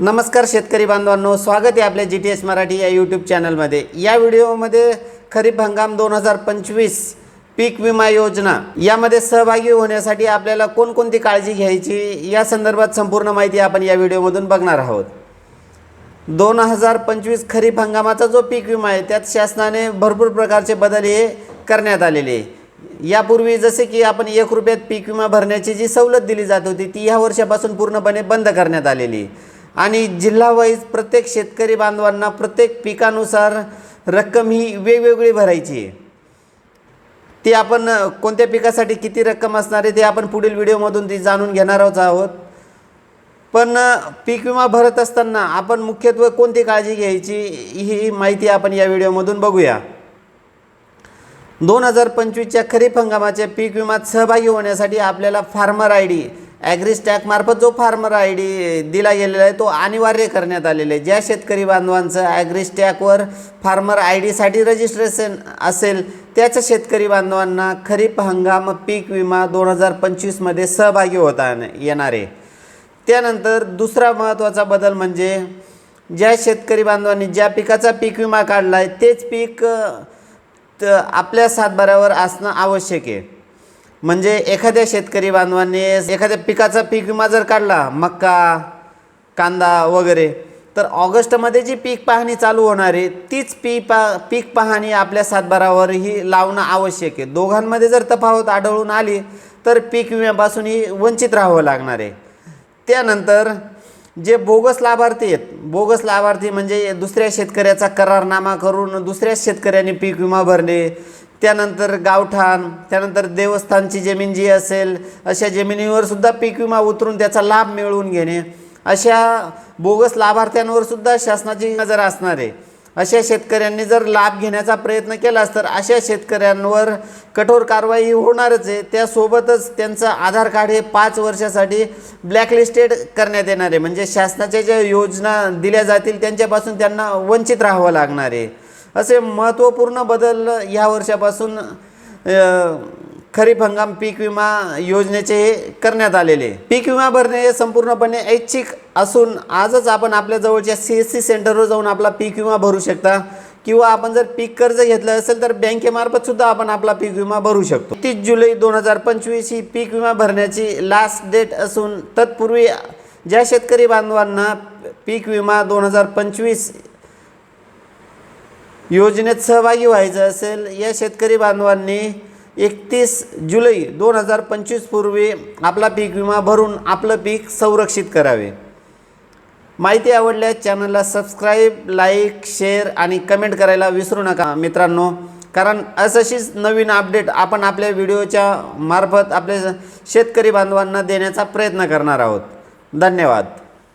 नमस्कार शेतकरी बांधवांनो स्वागत आहे आपल्या जी टी एस मराठी या यूट्यूब चॅनलमध्ये या व्हिडिओमध्ये खरीप हंगाम दोन हजार पंचवीस पीक विमा योजना यामध्ये सहभागी होण्यासाठी आपल्याला कोणकोणती काळजी घ्यायची या संदर्भात संपूर्ण माहिती आपण या व्हिडिओमधून बघणार आहोत. दोन हजार पंचवीस खरीप हंगामाचा जो पीक विमा आहे त्यात शासनाने भरपूर प्रकारचे बदल हे करण्यात आलेले आहे. यापूर्वी जसे की आपण एक रुपयात पीक विमा भरण्याची जी सवलत दिली जात होती ती ह्या वर्षापासून पूर्णपणे बंद करण्यात आलेली आहे. आणि जिल्हावाईज प्रत्येक शेतकरी बांधवांना प्रत्येक पिकानुसार रक्कम ही वेगवेगळी भरायची आहे. ती आपण कोणत्या पिकासाठी किती रक्कम असणार आहे ते आपण पुढील व्हिडिओमधून ती जाणून घेणार आहोत पण पीक विमा भरत असताना आपण मुख्यत्वे कोणती काळजी घ्यायची ही माहिती आपण या व्हिडिओमधून बघूया. दोन हजार पंचवीसच्या खरीप हंगामाच्या पीक विमात सहभागी होण्यासाठी आपल्याला फार्मर आय डी ॲग्रीस्टॅकमार्फत जो फार्मर आय डी दिला गेलेला आहे तो अनिवार्य करण्यात आलेला आहे. ज्या शेतकरी बांधवांचं ॲग्रीस्टॅकवर फार्मर आय डीसाठी रजिस्ट्रेशन असेल त्याच शेतकरी बांधवांना खरीप हंगाम पीक विमा दोन हजार पंचवीसमध्ये सहभागी होता येणार आहे. त्यानंतर दुसरा महत्त्वाचा बदल म्हणजे ज्या शेतकरी बांधवांनी ज्या पिकाचा पीक विमा काढला आहे तेच पीक त आपल्या सातबाऱ्यावर असणं आवश्यक आहे. म्हणजे एखाद्या शेतकरी बांधवाने एखाद्या पिकाचा पीक विमा जर काढला मक्का कांदा वगैरे तर ऑगस्टमध्ये जी पीक पाहणी चालू होणार आहे तीच पी पा पीक पाहणी आपल्या सातबारावर ही लावणं आवश्यक आहे. दोघांमध्ये जर तफावत आढळून आली तर पीक विम्यापासूनही वंचित राहावं लागणार आहे. त्यानंतर जे बोगस लाभार्थी आहेत बोगस लाभार्थी म्हणजे दुसऱ्या शेतकऱ्याचा करारनामा करून दुसऱ्या शेतकऱ्याने पीक विमा भरणे त्यानंतर गावठाण त्यानंतर देवस्थानची जमीन जी असेल अशा जमिनीवर सुद्धा पीक विमा उतरून त्याचा लाभ मिळवून घेणे अशा बोगस लाभार्थ्यांवर सुद्धा शासनाची नजर असणार आहे. अशा शेतकऱ्यांनी जर लाभ घेण्याचा प्रयत्न केलास तर अशा शेतकऱ्यांवर कठोर कारवाई होणारच आहे. त्यासोबतच त्यांचं आधार कार्ड हे पाच वर्षासाठी ब्लॅकलिस्टेड करण्यात येणार आहे. म्हणजे शासनाच्या ज्या योजना दिल्या जातील त्यांच्यापासून त्यांना वंचित राहावं लागणार आहे. असे महत्त्वपूर्ण बदल ह्या वर्षापासून खरीप हंगाम पीक विमा योजनेचे हे करण्यात आलेले. पीक विमा भरणे हे संपूर्णपणे ऐच्छिक असून आजच आपण आपल्या जवळच्या सी एस सी सेंटरवर जाऊन आपला पीक विमा भरू शकता. किंवा आपण जर पीक कर्ज घेतलं असेल तर बँकेमार्फत सुद्धा आपण आपला पीक विमा भरू शकतो. तीस जुलै दोन हजार पंचवीस ही पीक विमा भरण्याची लास्ट डेट असून तत्पूर्वी ज्या शेतकरी बांधवांना पीक विमा दोन हजार पंचवीस योजनेत सहभागी व्हायचं असेल या शेतकरी बांधवांनी एकतीस जुलै दोन हजार पंचवीसपूर्वी आपला पीक विमा भरून आपलं पीक संरक्षित करावे. माहिती आवडल्यास चॅनलला सबस्क्राईब लाईक शेअर आणि कमेंट करायला विसरू नका मित्रांनो. कारण असंशीच नवीन अपडेट आपण आपल्या व्हिडिओच्या मार्फत आपल्या शेतकरी बांधवांना देण्याचा प्रयत्न करणार आहोत. धन्यवाद.